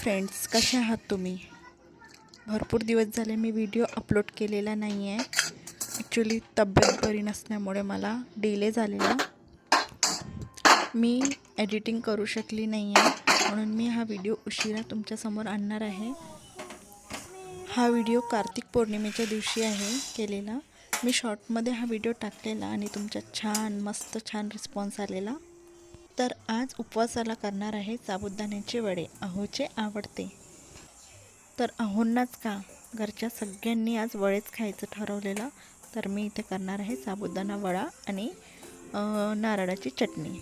Friends कसे आहात तुम्ही? भरपूर दिवस झाले मी व्हिडिओ अपलोड केलेला नाही आहे ॲक्च्युली तब्येत बरी नसल्यामुळे मला डिले झालेला. मी एडिटिंग करू शकली नाही आहे म्हणून मी हा व्हिडिओ उशिरा तुमच्यासमोर आणणार आहे. हा व्हिडिओ कार्तिक पौर्णिमेच्या दिवशी आहे केलेला. मी शॉर्टमध्ये हा व्हिडिओ टाकलेला आणि तुमच्या छान मस्त छान रिस्पॉन्स आलेला. तर आज उपवासाला करणार आहे साबुदाण्याचे वडे. अहोचे आवडते. तर अहोंनाच का? घरच्या सगळ्यांनी आज वडेच खायचं ठरवलेलं. तर मी इथे करणार आहे साबुदाणा वडा आणि नारळाची चटणी.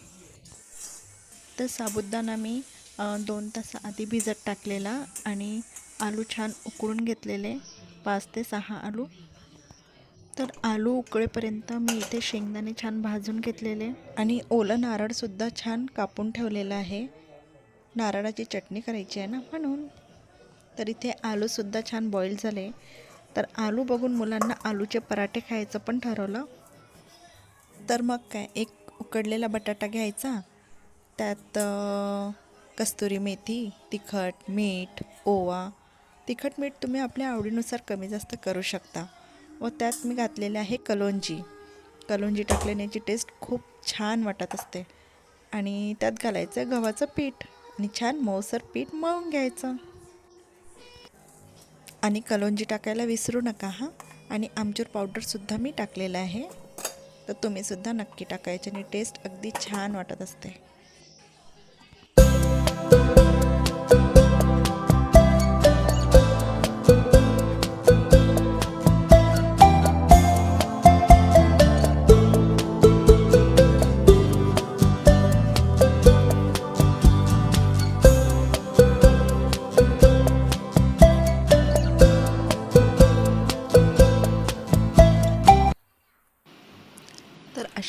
तर साबुदाणा मी दोन तास आधी भिजत टाकलेला आणि आलू छान उकळून घेतलेले. पाच ते सहा आलू. तर आलू उकळेपर्यंत मी इथे शेंगदाणे छान भाजून घेतलेले. आणि ओलं नारळसुद्धा छान कापून ठेवलेलं आहे. नारळाची चटणी करायची आहे ना म्हणून. तर इथे आलूसुद्धा छान बॉईल झाले. तर आलू बघून मुलांना आलूचे पराठे खायचं पण ठरवलं. तर मग काय एक उकडलेला बटाटा घ्यायचा. त्यात कस्तुरी मेथी तिखट मीठ ओवा. तिखट मीठ तुम्ही आपल्या आवडीनुसार कमी जास्त करू शकता. व त्यात मी घातलेले आहे कलोंजी. कलोंजी टाकल्याने याची टेस्ट खूप छान वाटत असते. आणि त्यात घालायचं गव्हाचं पीठ आणि छान मऊसर पीठ मळून घ्यायचं. आणि कलोंजी टाकायला विसरू नका हां. आणि आमचूर पावडरसुद्धा मी टाकलेलं आहे. तर तुम्हीसुद्धा नक्की टाकायचे आणि टेस्ट अगदी छान वाटत असते.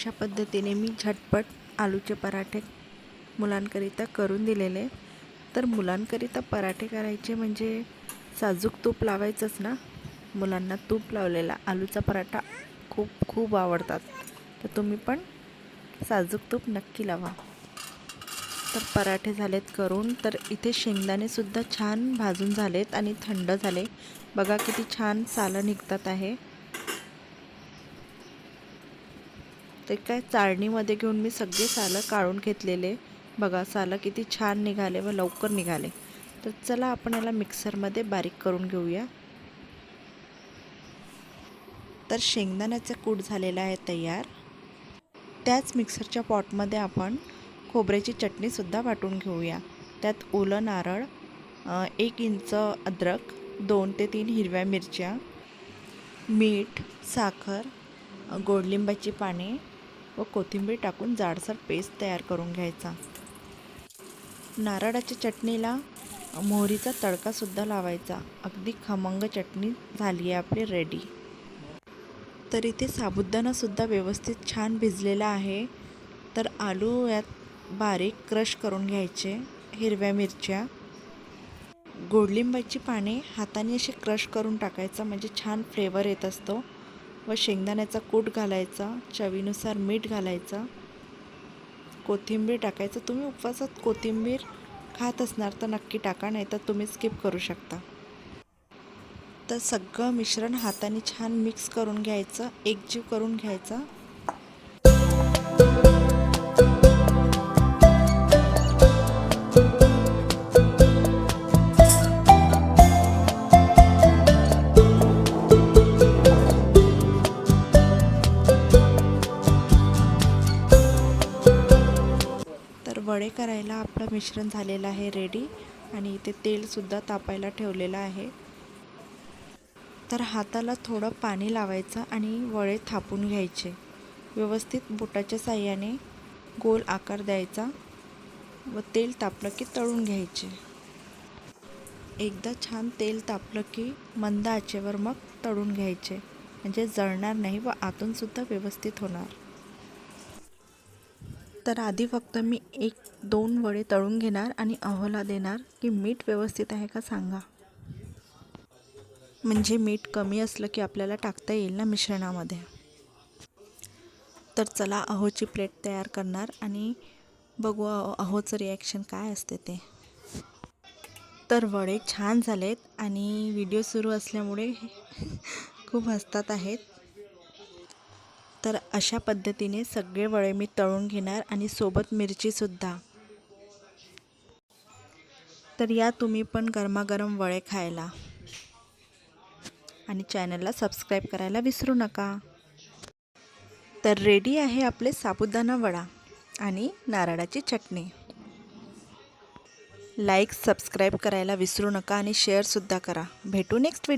अशा पद्धतीने मी झटपट आलूचे पराठे मुलांकरिता करून दिलेले. तर मुलांकरिता पराठे करायचे म्हणजे साजूक तूप लावायचंच ना? मुलांना तूप लावलेला. आलूचा पराठा खूप खूप आवडतात. तर तुम्ही पण साजूक तूप नक्की लावा. तर पराठे झालेत करून. तर इथे शेंगदाणेसुद्धा छान भाजून झालेत आणि थंड झाले. बघा किती छान सालं निघतात आहे. ते काय चाळणीमध्ये घेऊन मी सगळे सालं काढून घेतलेले. बघा सालं किती छान निघाले व लवकर निघाले. तर चला आपण याला मिक्सरमध्ये बारीक करून घेऊया. तर शेंगदाण्याचा कूट झालेला आहे तयार. त्याच मिक्सरच्या पॉटमध्ये आपण खोबऱ्याची चटणीसुद्धा वाटून घेऊया. त्यात ओलं नारळ एक इंच अद्रक दोन ते तीन हिरव्या मिरच्या मीठ साखर गोडलिंबाची पाने व कोथिंबीर टाकून जाडसर पेस्ट तयार करून घ्यायचा. नारळाच्या चटणीला मोहरीचा तडकासुद्धा लावायचा. अगदी खमंग चटणी झाली आहे आपली रेडी तर इथे साबुदाणासुद्धा व्यवस्थित छान भिजलेला आहे. तर आलू यात बारीक क्रश करून घ्यायचे हिरव्या मिरच्या. गोडलिंबाची पाने हाताने असे क्रश करून टाकायचा म्हणजे छान फ्लेवर येत असतो. व शेंगदाण्याचा कूट घालायचा चवीनुसार मीठ घालायचा. कोथिंबीर टाकायचं. तुम्ही उपवासात कोथिंबीर खात असणार तर नक्की टाका नाही तर तुम्ही स्किप करू शकता. तर सगळं मिश्रण हाताने छान मिक्स करून घ्यायचं. एकजीव करून घ्यायचा. वडे करायला आपलं मिश्रण झालेलं आहे रेडी आणि इथे तेलसुद्धा तापायला ठेवलेलं आहे. तर हाताला थोडं पाणी लावायचं आणि वडे थापून घ्यायचे. व्यवस्थित बोटाच्या साह्याने गोल आकार द्यायचा व तेल तापलं की तळून घ्यायचे. एकदा छान तेल तापलं की मंद आचेवर मग तळून घ्यायचे. म्हणजे जळणार नाही व आतूनसुद्धा व्यवस्थित होणार. तर आधी फक्त मी एक दोन वडे तळून घेणार आणि अहोला देणार की मीठ व्यवस्थित आहे का सांगा. म्हणजे मीठ कमी असलं की आपल्याला टाकता येईल ना मिश्रणामध्ये. तर चला अहोची प्लेट तयार करणार आणि बघू अहो- अहोचं रिॲक्शन काय असते ते. तर वडे छान झालेत आणि व्हिडिओ सुरू असल्यामुळे खूप हसतात आहेत. तर अशा पद्धतीने सगळे वडे मी तळून घेणार आणि सोबत मिरचीसुद्धा. तर या तुम्ही पण गरमागरम वडे खायला. आणि चॅनलला सबस्क्राईब करायला विसरू नका. तर रेडी आहे आपले साबुदाणा वडा आणि नारळाची चटणी. लाईक सबस्क्राईब करायला विसरू नका आणि शेअरसुद्धा करा. भेटू नेक्स्ट व्हिडिओ